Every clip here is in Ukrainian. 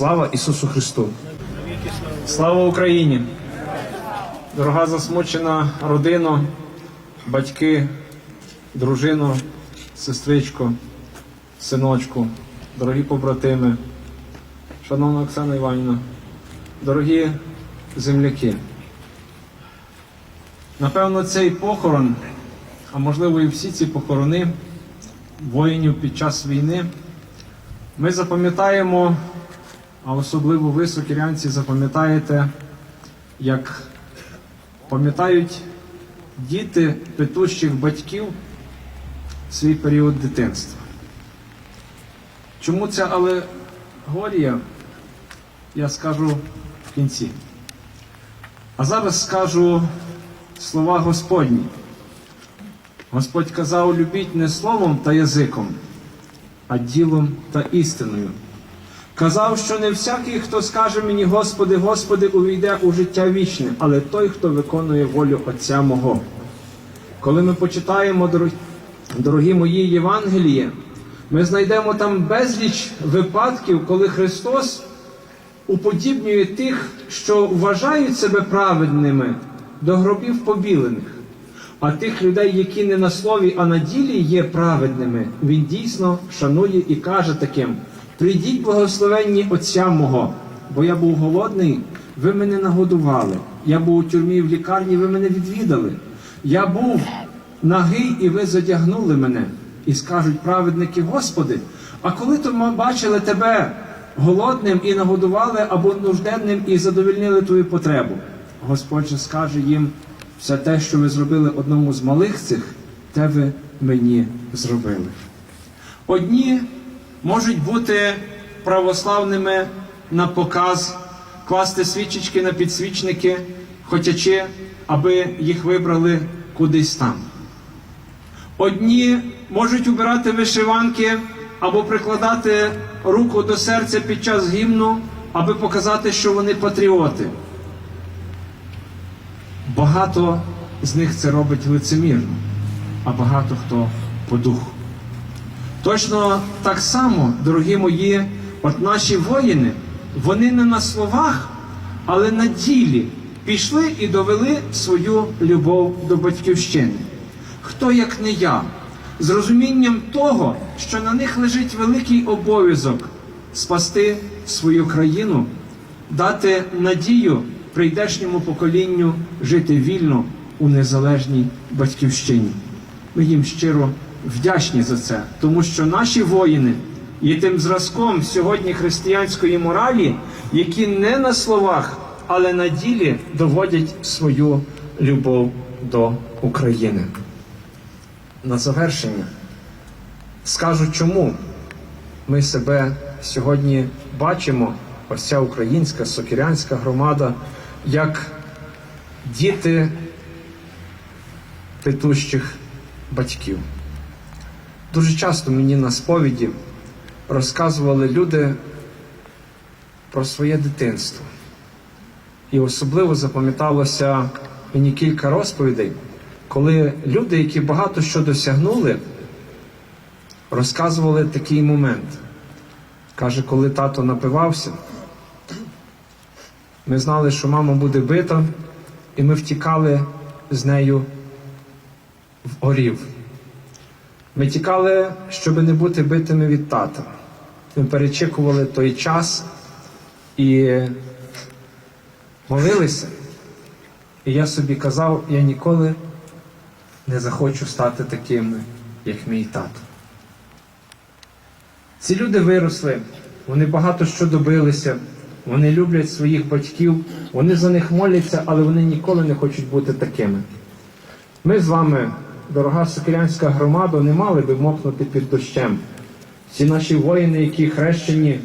Слава Ісусу Христу! Слава Україні! Дорога засмучена родина, батьки, дружино, сестричко, синочку, дорогі побратими, шановна Оксана Іванівна, дорогі земляки. Напевно, цей похорон, а можливо і всі ці похорони воїнів під час війни, ми запам'ятаємо, а особливо ви, сокірянці, запам'ятаєте, як пам'ятають діти петущих батьків свій період дитинства. Чому ця алегорія, я скажу в кінці. А зараз скажу слова Господні. Господь казав, любіть не словом та язиком, а ділом та істиною. Казав, що не всякий, хто скаже мені, Господи, Господи, увійде у життя вічне, але той, хто виконує волю Отця мого. Коли ми почитаємо, дорогі, мої Євангеліє, ми знайдемо там безліч випадків, коли Христос уподібнює тих, що вважають себе праведними, до гробів побілених. А тих людей, які не на слові, а на ділі є праведними, він дійсно шанує і каже таким: прийдіть, благословенні Отця мого, бо я був голодний, ви мене нагодували. Я був у тюрмі в лікарні, ви мене відвідали. Я був нагий, і ви задягнули мене. І скажуть праведники, Господи, а коли то ми бачили тебе голодним і нагодували або нужденним і задовільнили твою потребу? Господь же скаже їм, все те, що ви зробили одному з малих цих, те ви мені зробили. Одні можуть бути православними на показ, класти свічечки на підсвічники, хотячи, аби їх вибрали кудись там. Одні можуть убирати вишиванки або прикладати руку до серця під час гімну, аби показати, що вони патріоти. Багато з них це робить лицемірно, а багато хто по духу. Точно так само, дорогі мої, от наші воїни, вони не на словах, але на ділі пішли і довели свою любов до батьківщини. Хто як не я, з розумінням того, що на них лежить великий обов'язок спасти свою країну, дати надію прийдешньому поколінню жити вільно у незалежній батьківщині. Ми їм щиро вдячні за це, тому що наші воїни є тим зразком сьогодні християнської моралі, які не на словах, але на ділі доводять свою любов до України. На завершення скажу, чому ми себе сьогодні бачимо, ось ця українська сокірянська громада, як діти питущих батьків. Дуже часто мені на сповіді розказували люди про своє дитинство. І особливо запам'яталося мені кілька розповідей, коли люди, які багато що досягнули, розказували такий момент. Каже, коли тато напивався, ми знали, що мама буде бита, і ми втікали з нею в орів. Ми тікали, щоб не бути битими від тата. Ми перечікували той час і молилися. І я собі казав, я ніколи не захочу стати такими, як мій тато. Ці люди виросли, вони багато що добилися, вони люблять своїх батьків, вони за них моляться, але вони ніколи не хочуть бути такими. Ми з вами, дорога сокирянська громада, не мали би мокнути під дощем. Всі наші воїни, які хрещені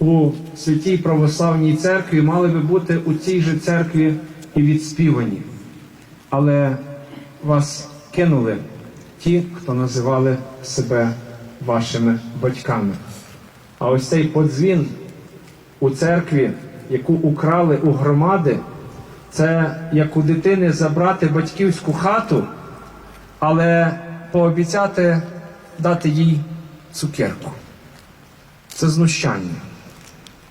у святій православній церкві, мали би бути у цій же церкві і відспівані. Але вас кинули ті, хто називали себе вашими батьками. А ось цей подзвін у церкві, яку украли у громади, це як у дитини забрати батьківську хату, але пообіцяти дати їй цукерку. Це знущання.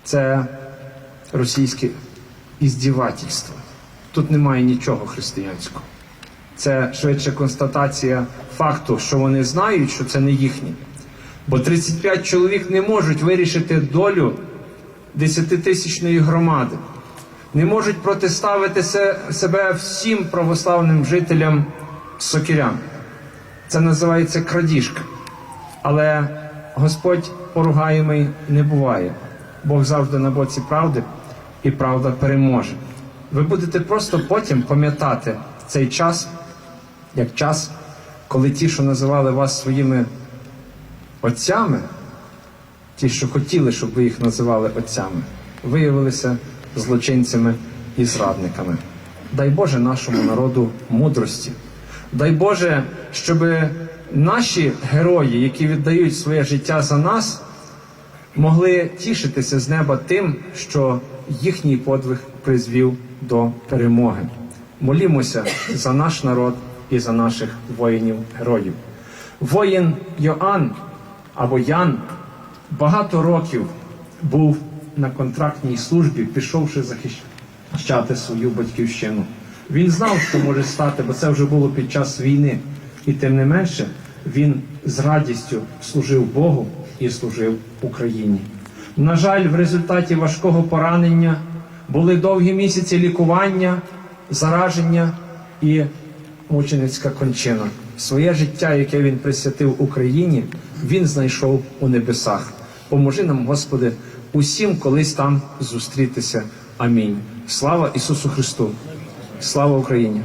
це російське іздівательство. Тут немає нічого християнського. Це швидше констатація факту, що вони знають, що це не їхнє. Бо 35 чоловік не можуть вирішити долю 10-тисячної громади, не можуть протиставити себе всім православним жителям сокирян. Це називається крадіжка. Але Господь поругаємий не буває. Бог завжди на боці правди, і правда переможе. Ви будете просто потім пам'ятати цей час, як час, коли ті, що називали вас своїми отцями, ті, що хотіли, щоб ви їх називали отцями, виявилися злочинцями і зрадниками. Дай Боже нашому народу мудрості. Дай Боже, щоб наші герої, які віддають своє життя за нас, могли тішитися з неба тим, що їхній подвиг призвів до перемоги. Молімося за наш народ і за наших воїнів-героїв. Воїн Йоанн або Ян багато років був на контрактній службі, пішовши захищати свою батьківщину. Він знав, що може стати, бо це вже було під час війни. І тим не менше, він з радістю служив Богу і служив Україні. На жаль, в результаті важкого поранення були довгі місяці лікування, зараження і мученицька кончина. Своє життя, яке він присвятив Україні, він знайшов у небесах. Поможи нам, Господи, усім колись там зустрітися. Амінь. Слава Ісусу Христу! Слава Україні!